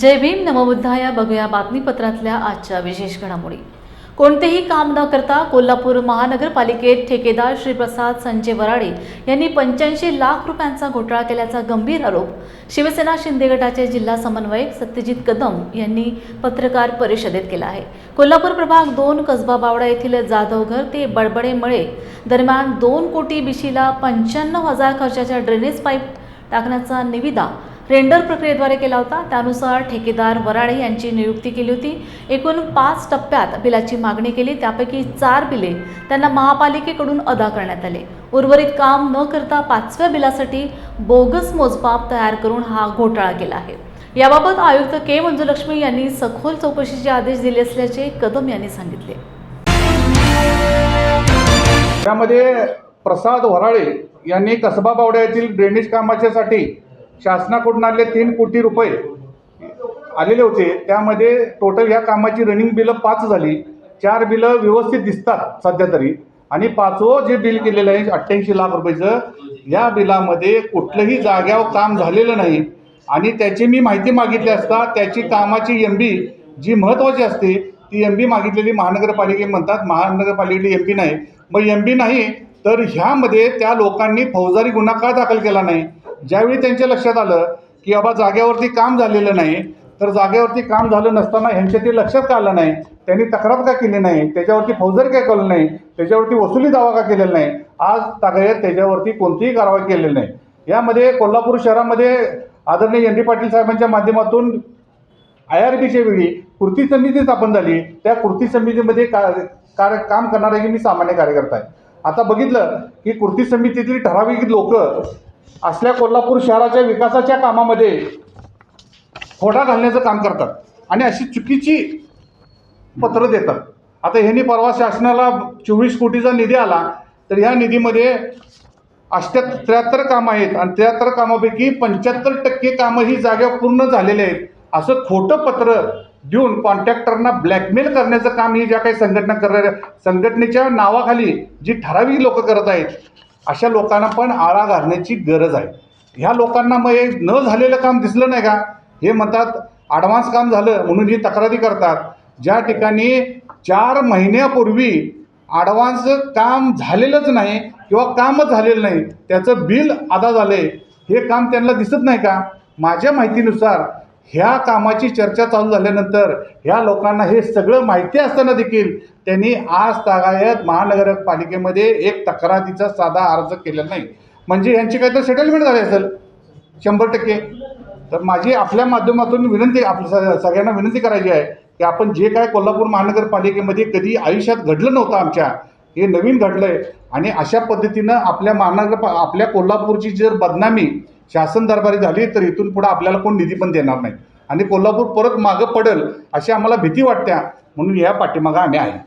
जय भीम नमबुद्धाया बघूया बातमीपत्रातल्या आजच्या विशेष घडामोडी. कोणतेही काम न करता कोल्हापूर महानगरपालिकेत ठेकेदार श्रीप्रसाद संजय वराडे यांनी पंच्याऐंशी लाख रुपयांचा घोटाळा केल्याचा गंभीर आरोप शिवसेना शिंदे गटाचे जिल्हा समन्वयक सत्यजित कदम यांनी पत्रकार परिषदेत केला आहे. कोल्हापूर प्रभाग दोन कसबा बावडा येथील जाधवघर ते बडबडे मळे दरम्यान दोन कोटी बिशीला पंच्याण्णव हजार खर्चाच्या ड्रेनेज पाईप टाकण्याचा निविदा रेंडर प्रक्रियेद्वारे केला होता. त्यानुसार ठेकेदार वराडे यांची नियुक्ती केली होती. एकूण पाच टप्प्यात बिलाची मागणी केली. त्यापैकी चार बिले त्यांना महापालिकेकडून अदा करण्यात आले. उर्वरित काम न करता पाचव्या बिलासाठी बोगस मोजमाप तयार करून हा घोटाळा केला आहे. याबाबत आयुक्त के मंजुलक्ष्मी यांनी सखोल चौकशीचे आदेश दिले असल्याचे कदम यांनी सांगितले. त्यामध्ये प्रसाद वराळे यांनी कसबा बावड्यातील ड्रेनेज कामाच्यासाठी शासनाकडून आले तीन कोटी रुपये आलेले होते. त्यामध्ये टोटल ह्या कामाची रनिंग बिलं पाच झाली. चार बिलं व्यवस्थित दिसतात सध्या तरी. आणि पाचवं जे बिल केलेलं आहे अठ्ठ्याऐंशी लाख रुपयाचं या बिलामध्ये कुठलंही जाग्यावर काम झालेलं नाही. आणि त्याची मी माहिती मागितली असता त्याची कामाची एम बी जी महत्त्वाची असते ती एम बी मागितलेली महानगरपालिके म्हणतात. महानगरपालिकेची एम बी नाही. मग एम बी नाही तर ह्यामध्ये त्या लोकांनी फौजदारी गुन्हा का दाखल केला नाही? ज्यावेळी त्यांच्या लक्षात आलं की बाबा जागेवरती काम झालेलं नाही तर जागेवरती काम झालं नसताना ह्यांच्या ते लक्षात का आलं नाही? त्यांनी तक्रार का केली नाही? त्याच्यावरती फौजदारी काय केलं नाही? त्याच्यावरती वसुली दावा का केलेला नाही? आज तागायत त्याच्यावरती कोणतीही कारवाई केलेली नाही. यामध्ये कोल्हापूर शहरामध्ये आदरणीय एन डी पाटील साहेबांच्या माध्यमातून आय आर बीच्या वेळी कृती समिती स्थापन झाली. त्या कृती समितीमध्ये का कार्य काम करणारे मी सामान्य कार्यकर्ता आहे. आता बघितलं की कृती समितीतली ठराविक लोक असल्या कोल्हापूर शहराच्या विकासाच्या कामामध्ये खोटा घालण्याचं काम करतात आणि अशी चुकीची पत्र देतात. आता ह्यांनी परवा शासनाला चोवीस कोटीचा निधी आला तर ह्या निधीमध्ये अष्ट्या त्र्याहत्तर कामं आहेत आणि त्र्याहत्तर कामापैकी पंच्याहत्तर टक्के कामं ही जाग्या पूर्ण झालेले आहेत. असं खोटं पत्र देऊन कॉन्ट्रॅक्टरना ब्लॅकमेल करण्याचं काम ही ज्या काही संघटना करणाऱ्या संघटनेच्या नावाखाली जी ठराविक लोक करत आहेत अशा लोकांना पण आळा घालण्याची गरज आहे. ह्या लोकांना मग हे न झालेलं काम दिसलं नाही का? हे म्हणतात ॲडव्हान्स काम झालं म्हणून ही तक्रारी करतात. ज्या ठिकाणी चार महिन्यापूर्वी ॲडव्हान्स काम झालेलंच नाही किंवा कामच झालेलं नाही त्याचं बिल अदा झालं आहे हे काम त्यांना दिसत नाही का? माझ्या माहितीनुसार ह्या कामाची चर्चा चालू झाल्यानंतर ह्या लोकांना हे सगळं माहिती असताना देखील त्यांनी आज तागायत महानगरपालिकेमध्ये एक तक्रारीचा साधा अर्ज केलेला नाही. म्हणजे यांची काहीतरी सेटलमेंट झाली असेल? शंभर टक्के. तर माझी आपल्या माध्यमातून विनंती आपल्या स- सगळ्यांना विनंती करायची आहे की आपण जे काय कोल्हापूर महानगरपालिकेमध्ये कधी आयुष्यात घडलं नव्हतं आमच्या हे नवीन घडलं आहे आणि अशा पद्धतीनं आपल्या महानगर आपल्या कोल्हापूरची जर बदनामी शासन दरबारी झाली तर इथून पुढं आपल्याला कोण निधी पण देणार नाही. आणि कोल्हापूर परत मागं पडेल अशी आम्हाला भीती वाटत्या म्हणून या पाठीमागं आम्ही आहे.